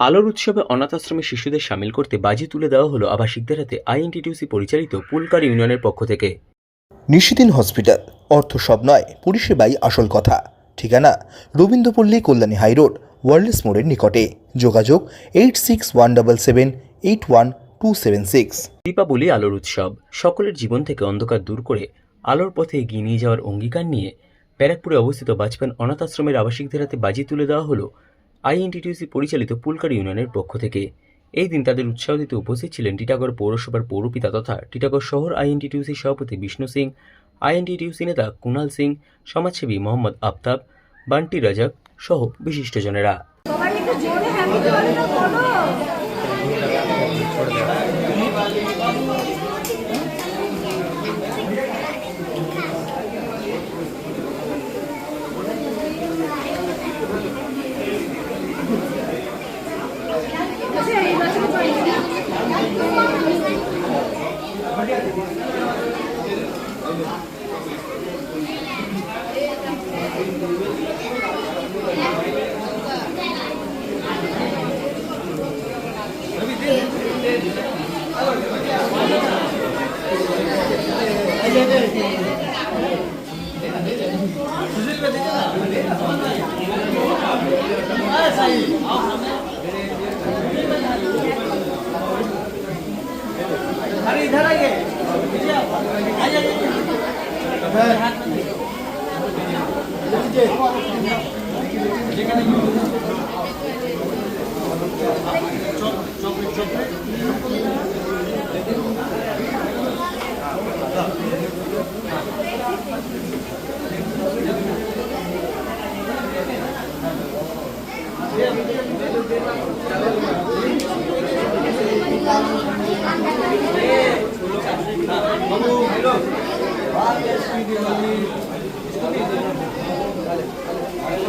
আলোর উৎসবে অনাথ আশ্রমে শিশুদের সামিল করতে বাজি তুলে দেওয়া হলো আবাসিকদের হাতে আইএনটিটিউসি পরিচালিত পুলকার ইউনিয়নের পক্ষ থেকে। নিশিদিন হসপিটাল অর্থ সব নয় পরিষেবাই আসল কথা। ঠিকানা রবীন্দ্রপল্লী কল্যাণী হাইরোড ওয়ার্ল্ডস মোড়ের নিকটে। যোগাযোগ eight six one double seven eight one two seven six. Deepavali আলোর উৎসব সকলের জীবন থেকে অন্ধকার দূর করে আলোর পথে এগিয়ে নিয়ে যাওয়ার অঙ্গীকার নিয়ে ব্যারাকপুরে অবস্থিত বাজপান অনাথ আশ্রমের আবাসিকদের হাতে বাজি তুলে দেওয়া হলো আইএনটিটিউসি পরিচালিত পুলকার ইউনিয়নের পক্ষ থেকে। এই দিন তাদের উৎসাহ দিতে উপস্থিত ছিলেন টিটাগড় পৌরসভার পৌরপিতা তথা টিটাগড় শহর আইএনটিটিউসির সভাপতি বিষ্ণু সিং, আইএনটিটিউসি নেতা কুণাল সিং, সমাজসেবী মোহাম্মদ আফতাব, বান্টি রাজাক সহ বিশিষ্টজনেরা। সবাই अरे इधर आइए चॉकलेट चॉकलेट